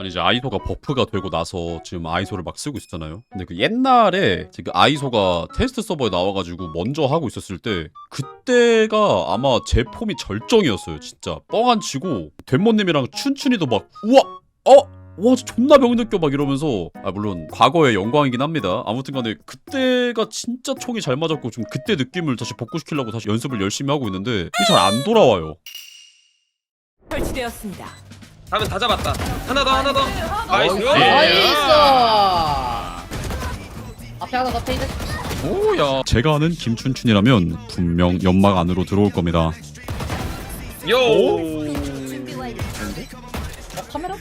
아니 이제 아이소가 버프가 되고 나서 지금 아이소를 막 쓰고 있었잖아요. 근데 그 옛날에 지금 아이소가 테스트 서버에 나와가지고 먼저 하고 있었을 때 그때가 아마 제 폼이 절정이었어요. 진짜 뻥안 치고 된모님이랑 춘춘이도 막 우와 어. 와 존나 병 느껴 막 이러면서 아 물론 과거의 영광이긴 합니다 아무튼간에 그때가 진짜 총이 잘 맞았고 좀 그때 느낌을 다시 복구시키려고 다시 연습을 열심히 하고 있는데 이게 잘 안 돌아와요 설치되었습니다. 다음은 다 잡았다. 하나 더, 하나 더. 나이스. 예. 나이스 앞에 하나 더 페이드 오야 제가 아는 김춘춘이라면 분명 연막 안으로 들어올 겁니다 요. 어, 카메라?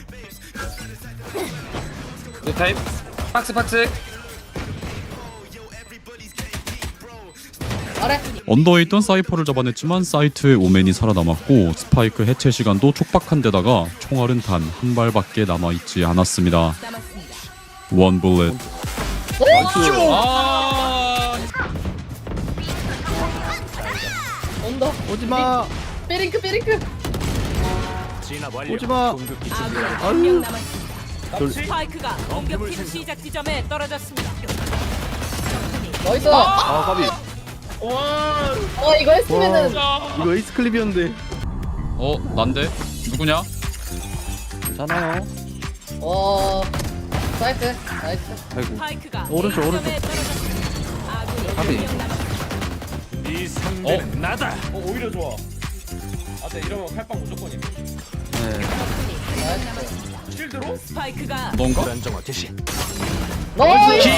굿 타임. 박스 박스. 언더에 있던 사이퍼를 잡아냈지만 사이트에 오맨이 살아남았고 스파이크 해체 시간도 촉박한 데다가 총알은 단 한 발밖에 남아있지 않았습니다. 원 불렛 아. 온다. 오지마. 삐링크 삐링크. 오지마. 남았습니다. 스파이크가 공격팀 시작 지점에 떨어졌습니다. 나이스. 아 까비 어 이거 했으면은 이거 에이스 클립이었는데 어 난데? 누구냐? 괜찮아요 어 사이트 나이스 아이고 스파이크가 오른쪽, A 오른쪽. 떨어졌습니다. 아군이 가비. 한명 남았습니다. 어 오히려 좋아. 아, 네 이러면 칼빵 무조건이네. 네 실드로? 스파이크가 넌가? 나이스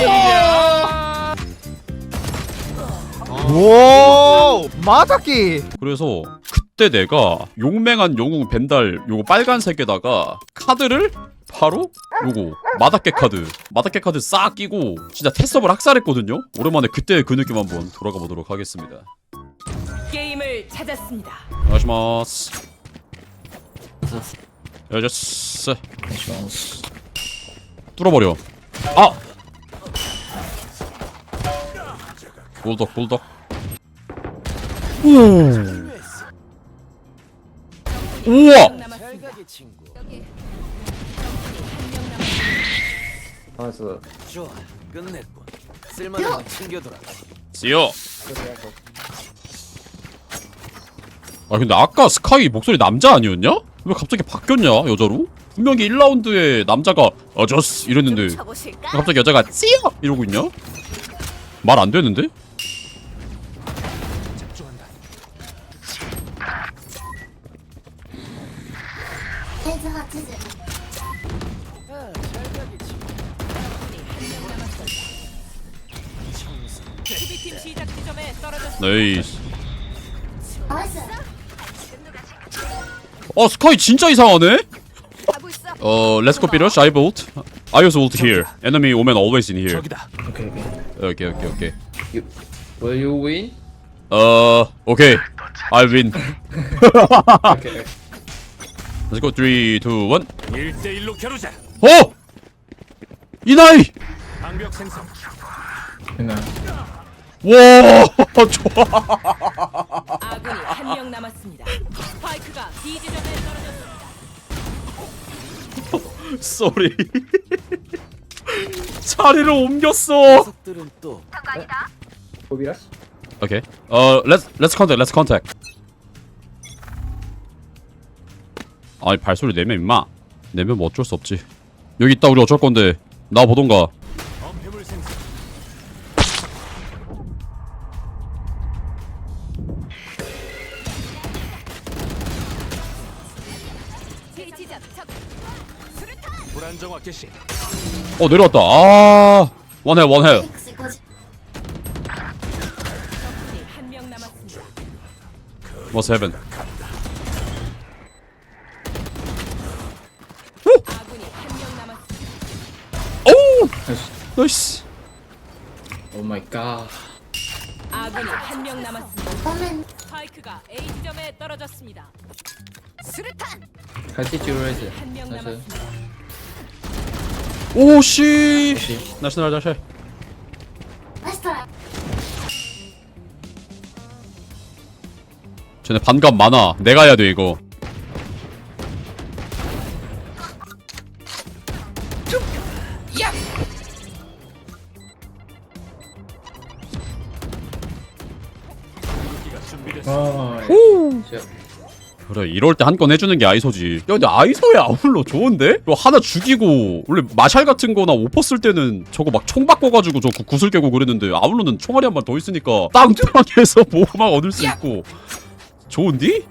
오 마자키. 그래서 그때 내가 용맹한 영웅 벤달 요거 빨간색에다가 카드를 바로 요거 마다케 카드 마다케 카드 싹 끼고 진짜 테스업을 학살했거든요? 오랜만에 그때 그 느낌 한번 돌아가 보도록 하겠습니다. 게임을 찾았습니다. 안녕하시마스 여자스 뚫어버려. 아! bulldog bulldog 오 우와 남았습니다. 좋아 끝냈군 쓸만한 건 챙겨둬라 씨요 아 근데 아까 스카이 목소리 남자 아니었냐? 왜 갑자기 바뀌었냐 여자로? 분명히 1라운드에 남자가 어저스 이랬는데 갑자기 여자가 씨요 이러고 있냐? 말 안 되는데? 수비팀 시작 지점에 떨어졌습니다. 네이스 어 스카이 진짜 이상하네? 어 렛츠고 I bolt I also ult here Enemy omen always in here 저기다 오케이 오케이 오케이 Will you win? 어 오케이 I win Let's go 3, 2, 1 1대1로 겨루자. 어! 이 나이! 방벽 생성. 와 좋아. 아군이 한 명 남았습니다. 스파이크가 B 지점에 떨어졌습니다. 쏘리 자리를 옮겼어. 녀석들은 또 오케이 어 let's let's contact let's contact 아이 발소리 내면 임마. 내면 뭐 어쩔 수 없지. 여기 있다 우리 어쩔 건데. 나 보던가. 어 내려왔다. 아 원해 원해. 한명 남았습니다. 뭐 세븐 아군이 한명 남았습니다. 오 나이스 오 마이 갓 아군이 한 명 남았습니다. 스파이크가 A 지점에 떨어졌습니다. 수류탄! 갈티 듀레이즈 한명 남았습니다. 오씨 나이스 나이스. 나이스 쟤네 반감 많아. 내가 해야 돼 이거 Right. 자, 그래 이럴 때 한 건 해주는 게 아이소지 야 근데 아이소의 아울러 좋은데? 이거 하나 죽이고 원래 마샬 같은 거나 오퍼 쓸 때는 저거 막 총 바꿔가지고 저 구- 구슬 깨고 그랬는데 아울러는 총알이 한 발 더 있으니까 땅두랑에서 보호막 얻을 수 있고 좋은디?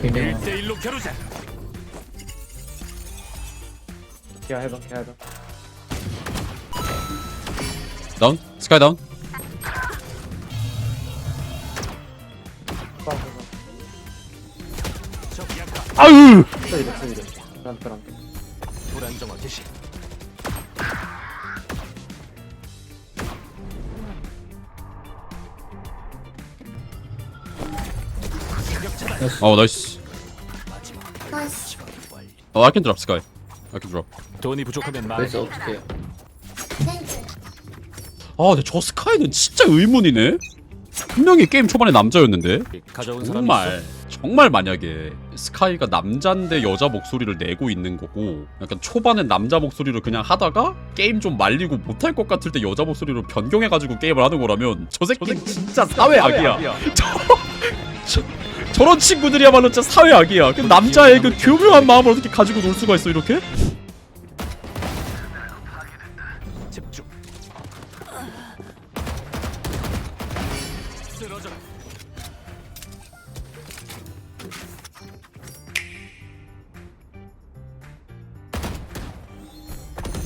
그냥 1대1로 겨루자. 기아 해봐 해봐 다운? 스카이 다운? 아유! 개시. 어 나이스 나이스. 어 I can drop 스카이 I can drop 돈이 부족하면 말해. 그래서 어떻게 해요? 아 근데 저 스카이는 진짜 의문이네. 분명히 게임 초반에 남자였는데. 가져온 사람 정말 정말 만약에 스카이가 남잔데 여자 목소리를 내고 있는 거고 약간 초반엔 남자 목소리로 그냥 하다가 게임 좀 말리고 못할 것 같을 때 여자 목소리로 변경해가지고 게임을 하는 거라면 저 새끼 진짜 사회 악이야. 저, 저, 저런 친구들이야말로 진짜 사회 악이야. 그 남자의 그 교묘한 마음을 어떻게 가지고 놀 수가 있어 이렇게? 집중. 쓰러져라.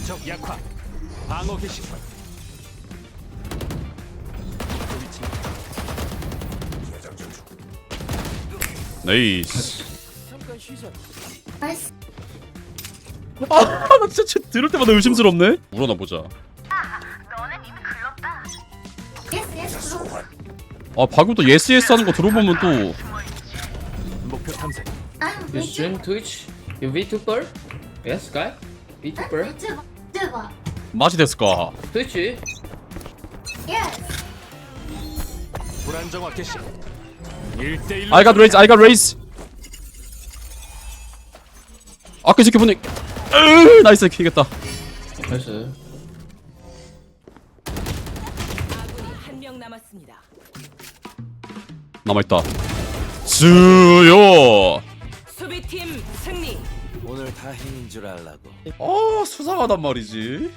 적 약화. 방어 개시. 네이스 나이스. 아나 진짜 쟤 들을 때마다 의심스럽네 물어나 보자 아 방금도 예스 예스 하는 거 들어보면 또 목표 탐색. You VTuber. stream Twitch? You VTuber? Yes, guy? VTuber? VTuber. 맛이 됐을까 Twitch? Yes. 불안정화 개시. 1대1로 I got raise, I got raise. 아까 이렇게 보니, 으, 나이스 이겼다. 나이스. 아군이 한 명 남았습니다. 남아 있다. 수요. 수비팀 승리. 오늘 다 힘인 줄 알라고. 어 수상하단 말이지.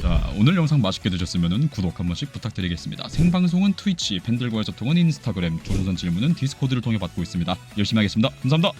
자, 오늘 영상 맛있게 드셨으면 구독 한 번씩 부탁드리겠습니다. 생방송은 트위치, 팬들과의 소통은 인스타그램, 조선선 질문은 디스코드를 통해 받고 있습니다. 열심히 하겠습니다. 감사합니다.